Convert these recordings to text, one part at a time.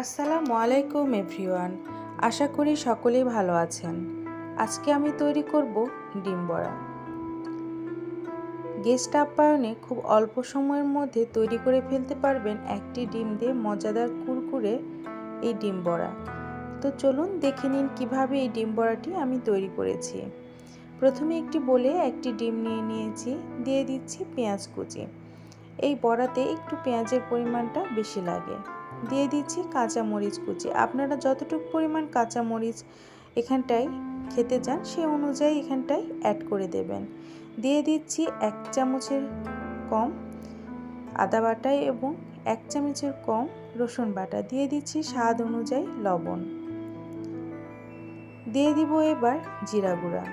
আসসালামু আলাইকুম, এভরিওয়ান। আশা করি সকলেই ভালো আছেন। আজকে আমি তৈরি করব ডিম বড়া। গেস্ট আপ্যায়নে খুব অল্প সময়ের মধ্যে তৈরি করে ফেলতে পারবেন একটি ডিম দিয়ে মজাদার কুরকুরে এই ডিম বড়া। তো চলুন দেখে নিন কীভাবে এই ডিম বড়াটি আমি তৈরি করেছি। প্রথমে একটি বলে একটি ডিম নিয়ে নিয়েছি, দিয়ে দিচ্ছি পেঁয়াজ কুচি। এই বড়াতে একটু পেঁয়াজের পরিমাণটা বেশি লাগে। দিয়ে দিচ্ছি কাঁচা মরিচ কুচি। আপনারা যতটুকু পরিমাণ কাঁচা মরিচ এখানটায় খেতে চান, সে অনুযায়ী এখানটায় অ্যাড করে দেবেন। দিয়ে দিচ্ছি এক চামচের কম আদা বাটা এবং এক চামচের কম রসুন বাটা। দিয়ে দিচ্ছি স্বাদ অনুযায়ী লবণ। দিয়ে দিব এবার জিরা গুঁড়া।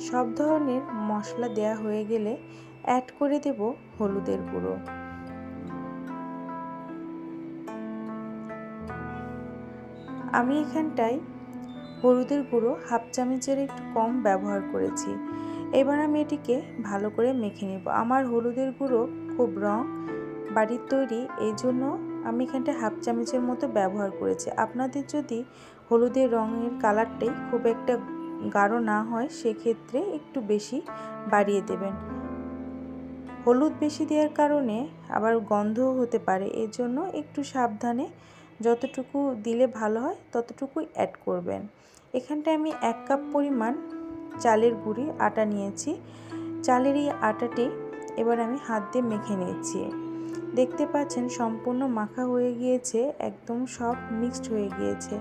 সব ধরনের মশলা দেয়া হয়ে গেলে অ্যাড করে দেব হলুদের গুঁড়ো। আমি এখানটায় হলুদের গুঁড়ো হাফ চামচের একটু কম ব্যবহার করেছি। এবার আমি এটিকে ভালো করে মেখে নেব। আমার হলুদের গুঁড়ো খুব রং, বাড়ির তৈরি, এই জন্য আমি এখানটায় হাফ চামচের মতো ব্যবহার করেছি। আপনাদের যদি হলুদের রঙের কালারটাই খুব একটা গাঢ় না হয়, সেক্ষেত্রে একটু বেশি বাড়িয়ে দেবেন। হলুদ বেশি দেওয়ার কারণে আবার গন্ধও হতে পারে এর জন্য একটু সাবধানে যতটুকু দিলে ভালো হয় ততটুকুই অ্যাড করবেন। এখানটায় আমি এক কাপ পরিমাণ চালের গুঁড়ি, আটা নিয়েছি। চালের এই আটাটি এবার আমি হাত দিয়ে মেখে নিয়েছি। দেখতে পাচ্ছেন সম্পূর্ণ মাখা হয়ে গিয়েছে, একদম সব মিক্সড হয়ে গিয়েছে।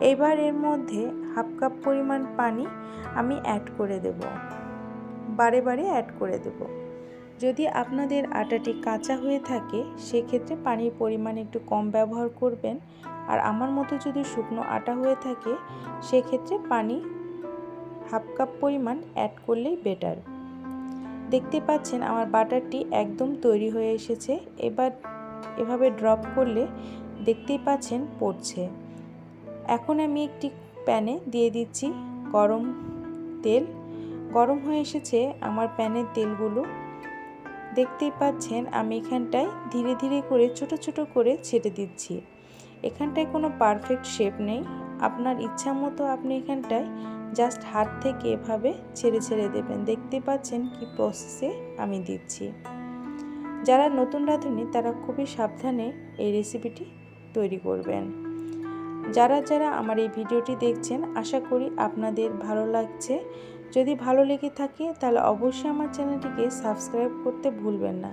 এবার এর মধ্যে হাফ কাপ পরিমাণ পানি আমি অ্যাড করে দেব। বারে বারে অ্যাড করে দেব। যদি আপনাদের আটাটি কাঁচা হয়ে থাকে, সেক্ষেত্রে পানির পরিমাণ একটু কম ব্যবহার করবেন। আর আমার মতো যদি শুকনো আটা হয়ে থাকে, সেক্ষেত্রে পানি হাফ কাপ পরিমাণ অ্যাড করলেই বেটার দেখতে পাচ্ছেন আমার বাটারটি একদম তৈরি হয়ে এসেছে। এবার এভাবে ড্রপ করলে দেখতেই পাচ্ছেন পড়ছে। এখন আমি একটি প্যানে দিয়ে দিচ্ছি গরম তেল। গরম হয়ে এসেছে আমার প্যানের তেলগুলো। দেখতেই পাচ্ছেন আমি এখানটায় ধীরে ধীরে করে, ছোট ছোট করে ছেটে দিচ্ছি। এখানটায় কোনো পারফেক্ট শেপ নেই। আপনার ইচ্ছা মতো আপনি এখানটায় জাস্ট হাত থেকে এভাবে ছেড়ে ছেড়ে দেবেন। দেখতে পাচ্ছেন কি প্রসেসে আমি দিচ্ছি। যারা নতুন রাঁধুনি, তারা খুবই সাবধানে এই রেসিপিটি তৈরি করবেন। যারা যারা আমার এই ভিডিওটি দেখছেন, আশা করি আপনাদের ভালো লাগছে। যদি ভালো লেগে থাকে, তাহলে অবশ্যই আমার চ্যানেলটিকে সাবস্ক্রাইব করতে ভুলবেন না।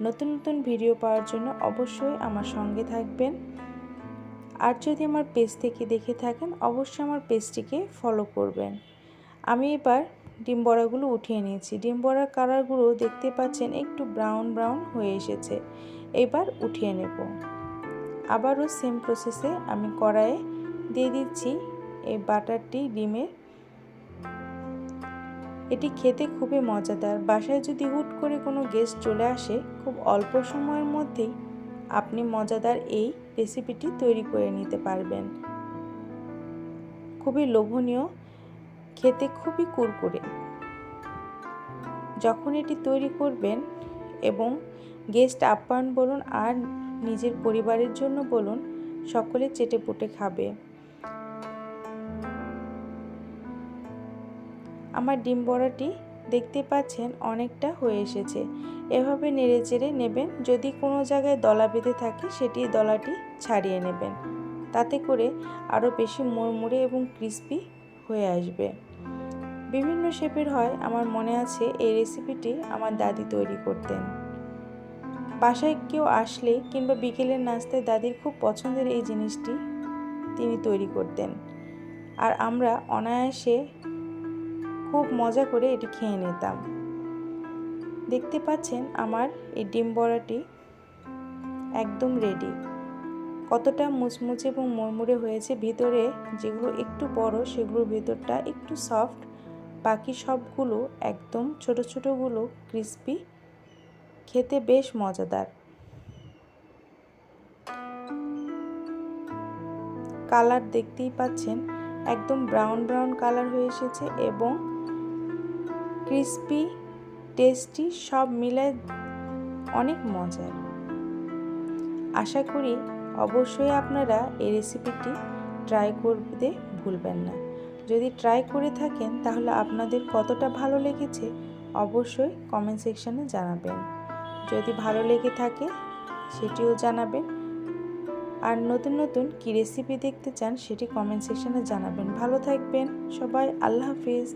নতুন নতুন ভিডিও পাওয়ার জন্য অবশ্যই আমার সঙ্গে থাকবেন। আর যদি আমার পেজ থেকে দেখে থাকেন, অবশ্যই আমার পেজটিকে ফলো করবেন। আমি এবার ডিম বড়াগুলো উঠিয়ে নিয়েছি। ডিম বড়ার কালারগুলো দেখতে পাচ্ছেন একটু ব্রাউন ব্রাউন হয়ে এসেছে। এবার উঠিয়ে নেব। আবারও সেম প্রসেসে আমি কড়াইয়ে দিয়ে দিচ্ছি এই বাটারটি ডিমের এটি খেতে খুবই মজাদার। বাসায় যদি হুট করে কোনো গেস্ট চলে আসে, খুব অল্প সময়ের মধ্যেই আপনি মজাদার এই রেসিপিটি তৈরি করে নিতে পারবেন। খুবই লোভনীয়, খেতে খুবই কুরকুরে। যখন এটি তৈরি করবেন এবং গেস্ট আপ্যায়ন বলুন আর নিজের পরিবারের জন্য বলুন, সকলে চেটে পুটে খাবে। আমার ডিম বড়াটি দেখতে পাচ্ছেন অনেকটা হয়ে এসেছে। এভাবে নেড়ে চেড়ে নেবেন। যদি কোনো জায়গায় দলা বেঁধে থাকে, সেটি দলাটি ছাড়িয়ে নেবেন। তাতে করে আরও বেশি মুড়মুড়ে এবং ক্রিস্পি হয়ে আসবে। বিভিন্ন শেপের হয়, আমার মনে আছে এই রেসিপিটি আমার দাদি তৈরি করতেন। বাসায় কেউ আসলে কিংবা বিকেলের নাস্তায় দাদির খুব পছন্দের এই জিনিসটি তিনি তৈরি করতেন। আর আমরা অনায়াসে খুব মজা করে এটি খেয়ে নিতাম। দেখতে পাচ্ছেন আমার এই ডিম বড়াটি একদম রেডি কতটা মুচমুচে এবং মুড়মুড়ে হয়েছে, ভিতরে যেগুলো একটু বড় সেগুলোর ভেতরটা একটু সফট বাকি সবগুলো একদম ছোট ছোটোগুলো ক্রিস্পি খেতে বেশ মজাদার। কালার দেখতেই পাচ্ছেন, একদম ব্রাউন ব্রাউন কালার হয়ে এসেছে এবং ক্রিস্পি, টেস্টি, সব মিলে অনেক মজার। আশা করি অবশ্যই আপনারা এই রেসিপিটি ট্রাই করতে ভুলবেন না। যদি ট্রাই করে থাকেন, তাহলে আপনাদের কতটা ভালো লেগেছে অবশ্যই কমেন্ট সেকশানে জানাবেন। যদি ভালো লেগে থাকে, সেটিও জানাবেন। আর নতুন নতুন কী রেসিপি দেখতে চান, সেটি কমেন্ট সেকশানে জানাবেন। ভালো থাকবেন সবাই, আল্লাহ হাফিজ।